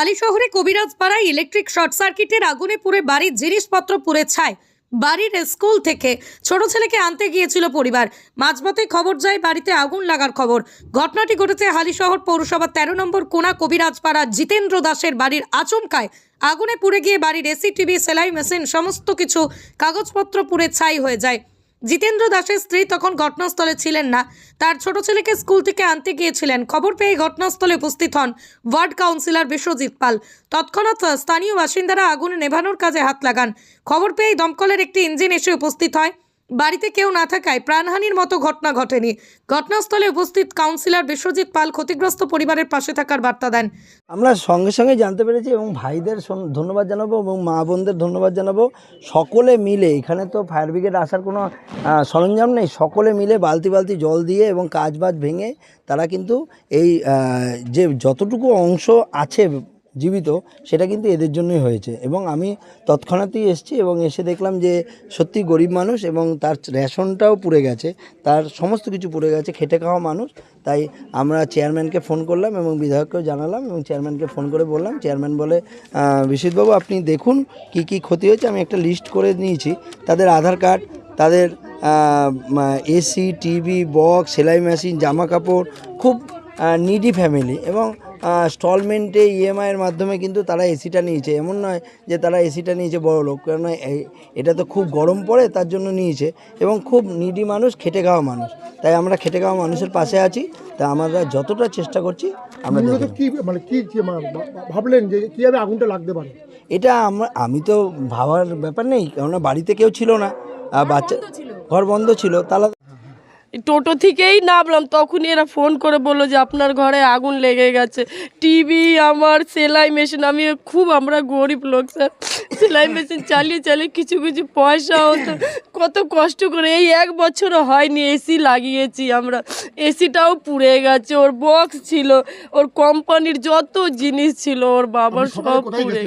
হালি শহরে কবিরাজপাড়ায় electric short সার্কিটের আগুনে পুড়ে বাড়ির জিনিসপত্র পুড়ে ছায়। বাড়ির স্কুল থেকে ছোট ছেলেকে আনতে গিয়েছিল পরিবার। মাঝপথে খবর যায় বাড়িতে আগুন লাগার খবর। ঘটনাটি ঘটেছে হালিশহর পৌরসভা তেরো নম্বর কোনা কবিরাজপাড়া জিতেন্দ্র দাসের বাড়ির আচমকায়। আগুনে পুড়ে গিয়ে বাড়ির এসি টিভি সেলাই মেশিন, সমস্ত কিছু কাগজপত্র পুড়ে ছাই হয়ে যায়। জিতেন্দ্র দাসের স্ত্রী তখন ঘটনাস্থলে ছিলেন না। তার ছোট ছেলেকে স্কুল থেকে আনতে গিয়েছিলেন। খবর পেয়ে ঘটনাস্থলে উপস্থিত হন ওয়ার্ড কাউন্সিলর বিশ্বজিৎ পাল। তৎক্ষণাৎ স্থানীয় বাসিন্দারা আগুন নেভানোর কাজে হাত লাগান। খবর পেয়ে দমকলের একটি ইঞ্জিন এসে উপস্থিত হয়। বাড়িতে কেউ না থাকায় প্রাণহানির মতো ঘটনা ঘটেনি। ঘটনাস্থলে উপস্থিত কাউন্সিলর বিশ্বজিৎ পাল ক্ষতিগ্রস্ত পরিবারের পাশে থাকার বার্তা দেন। আমরা সঙ্গে সঙ্গে জানতে পেরেছি এবং ভাইদের ধন্যবাদ জানাব এবং মা বোনদের ধন্যবাদ জানাব। সকলে মিলে, এখানে তো ফায়ার ব্রিগেড আসার কোনো সরঞ্জাম নেই। সকলে মিলে বালতি বালতি জল দিয়ে এবং কাজ বাজ ভেঙে তারা কিন্তু এই যে যতটুকু অংশ আছে জীবিত সেটা কিন্তু এদের জন্যই হয়েছে। এবং আমি তৎক্ষণাৎই এসেছি এবং এসে দেখলাম যে সত্যি গরিব মানুষ এবং তার রেশনটাও পুড়ে গেছে তার সমস্ত কিছু পুড়ে গেছে খেটে খাওয়া মানুষ। তাই আমরা চেয়ারম্যানকে ফোন করলাম এবং বিধায়ককেও জানালাম এবং চেয়ারম্যানকে ফোন করে বললাম চেয়ারম্যান বলে "আহ, বিশ্বজিৎবাবু আপনি দেখুন কি কি ক্ষতি হয়েছে আমি একটা লিস্ট করে নিয়েছি। তাদের আধার কার্ড তাদের এসি টিভি বক্স সেলাই মেশিন জামা কাপড় খুব নিডি ফ্যামিলি এবং স্টলমেন্টে ইএমআইয়ের মাধ্যমে কিন্তু তারা এসিটা নিয়েছে। এমন নয় যে তারা এসিটা নিয়েছে বড় লোক কেননা এই- এটা তো খুব গরম পড়ে তার জন্য নিয়েছে। এবং খুব নিডি মানুষ খেটে খাওয়া মানুষ। তাই আমরা খেটে খাওয়া মানুষের পাশে আছি। তা আমরা যতটা চেষ্টা করছি আমরা কি মানে কি কি ভাবলেন যে কীভাবে আগুনটা লাগতে পারে? এটা আমরা আমি তো ভাবার ব্যাপার নেই কেননা বাড়িতে কেউ ছিল না। আর বাচ্চা ঘর বন্ধ ছিল। তালা টোটো থেকেই নামলাম তখনই এরা ফোন করে বলল যে আপনার ঘরে আগুন লেগে গেছে। টিভি আমার সেলাই মেশিন আমি খুব আমরা গরিব লোক স্যার সেলাই মেশিন চালিয়ে চালিয়ে কিছু কিছু পয়সা হতো। কত কষ্ট করে এই এক বছরও হয়নি এসি লাগিয়েছি আমরা। এসিটাও পুড়ে গেছে ওর বক্স ছিল ওর কোম্পানির যত জিনিস ছিল ওর বাবার সব পুড়ে?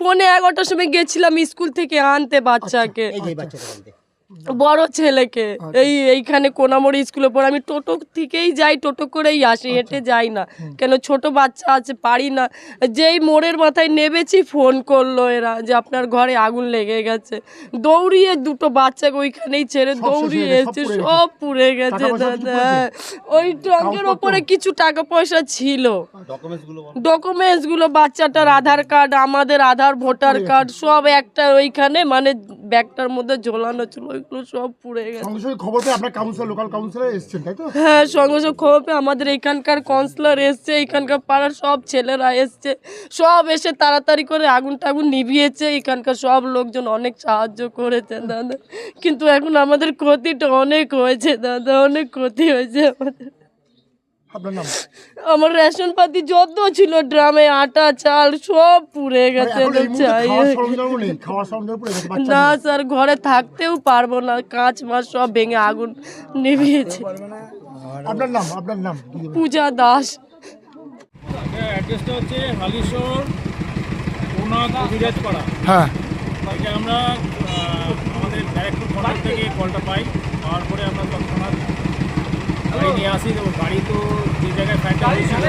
পৌনে এগারোটার সময় গেছিলাম স্কুল থেকে আনতে বাচ্চাকে। বড় ছেলেকে। এই এইখানে কোনামড়ি স্কুলে পড়ে আমি টোটো থেকেই যাই টোটো করেই আসি হেঁটে যাই না। কেন ছোট বাচ্চা আছে পারি না। যেই মোড়ের মাথায় নেবেছি ফোন করল এরা যে আপনার ঘরে আগুন লেগে গেছে। দৌড়িয়ে দুটো বাচ্চাকে ওইখানেই ছেড়ে দৌড়িয়ে এসছে সব পুড়ে গেছে। দাদা। হ্যাঁ, ওই ট্রাঙ্কের ওপরে কিছু টাকা পয়সা ছিল। ডকুমেন্টসগুলো বাচ্চাটার আধার কার্ড আমাদের আধার ভোটার কার্ড সব একটা ওইখানে মানে ব্যাগটার মধ্যে ঝোলানো ছিল ওইগুলো সব পুড়ে গেছে। সঙ্গে সঙ্গে খবর পেয়ে আপনার কাউন্সিলর লোকাল কাউন্সিলর এসেছেন তাই তো? হ্যাঁ সঙ্গে সঙ্গে খবর পেয়ে আমাদের এখানকার কাউন্সিলর এসছে এখানকার পাড়ার সব ছেলেরা এসছে সব এসে তাড়াতাড়ি করে আগুন টাগুন নিভিয়েছে এখানকার সব লোকজন অনেক সাহায্য করেছে দাদা। কিন্তু এখন আমাদের ক্ষতিটা অনেক হয়েছে দাদা অনেক ক্ষতি হয়েছে আমাদের। আপনার নাম? আমার রেশন পাতি যত ছিল ড্রামে আটা চাল সব পুড়ে গেছে না স্যার ঘরে থাকতেও পারব না কাঁচ মাছ সব ভেঙে আগুন নিভিয়েছে। আপনার নাম আপনার নাম পূজা দাস। অ্যাড্রেসটা হচ্ছে হ্যাঁ। আমরা আমাদের ডাইরেক্টর থেকে কলটা পাই পাওয়ার পরে আমরা নিয়ে আসি তো গাড়ি তো যে জায়গায় ফ্যানটা হয়েছিল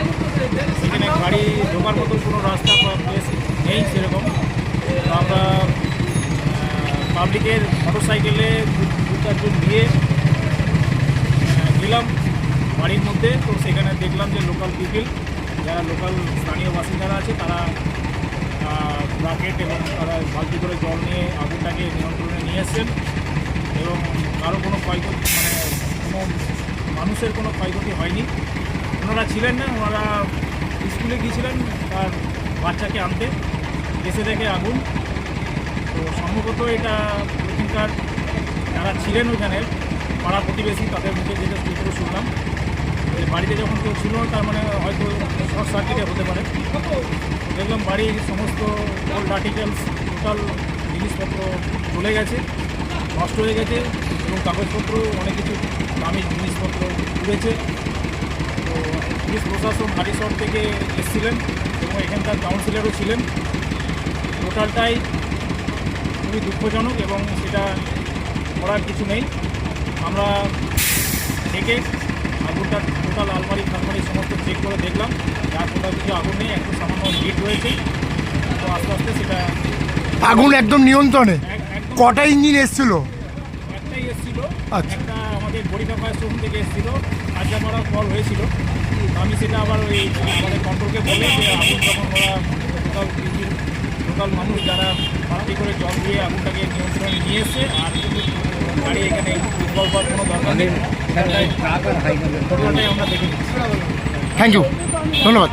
সেখানে গাড়ি ঢোকার মতো কোনো রাস্তা নেই সেরকম। আমরা পাবলিকের মোটর সাইকেলে দু চারজন দিয়ে গেলাম বাড়ির মধ্যে। তো সেখানে দেখলাম যে লোকাল পিপিল যারা লোকাল স্থানীয় বাসিন্দারা আছে, তারা ব্রাকেট এবং তারা বালতি করে জল নিয়ে আগুনটাকে নিয়ন্ত্রণে নিয়ে এসছেন। এবং কারও কোনো ক্ষয়ক্ষতি মানে কোনো মানুষের কোনো ক্ষয়ক্ষতি হয়নি। ওনারা ছিলেন না, ওনারা স্কুলে গিয়েছিলেন, তার বাচ্চাকে আনতে। এসে দেখে আগুন। তো সম্ভবত এটা ওখানকার যারা ছিলেন ওখানে পাড়া প্রতিবেশী, তাদের মুখে যেটা করে শুনলাম বাড়িতে যখন কেউ ছিল, তার মানে হয়তো শর্ট সার্কিটে হতে পারে। দেখলাম বাড়ির সমস্ত ওল্ড আর্টিকেলস টোটাল জিনিসপত্র চলে গেছে, নষ্ট হয়ে গেছে, এবং কাগজপত্র, অনেক কিছু দামি জিনিসপত্র উড়েছে তো পুলিশ প্রশাসন হারিশহর থেকে এসেছিলেন এবং এখানকার কাউন্সিলরও ছিলেন। টোটালটাই খুবই দুঃখজনক এবং সেটা করার কিছু নেই। আমরা থেকে আগুনটা টোটাল আলমারি ফালমারি সমস্ত চেক করে দেখলাম। যার কোথাও কিছু আগুন নেই একটু সামান্য লিক রয়েছে। তো আস্তে আস্তে সেটা আগুন একদম নিয়ন্ত্রণে? কটা ইঞ্জিন এসেছিল? একটাই এসেছিল। আচ্ছা। আমাদের ফায়ার স্টেশন থেকে এসেছিল। কাঁচাপাড়া কল হয়েছিল। আমি সেটা আবার ওই আমাদের কন্ট্রোলকে বলে যে আগুন যখন ওরা লোকাল লোকাল মানুষ যারা পার্টি করে জল দিয়ে আগুনটাকে নিয়ন্ত্রণে নিয়ে এসছে। আর গাড়ি এখানে ইনভলভ হওয়ার কোনো দরকার নেই। আমরা দেখে থ্যাংক ইউ ধন্যবাদ।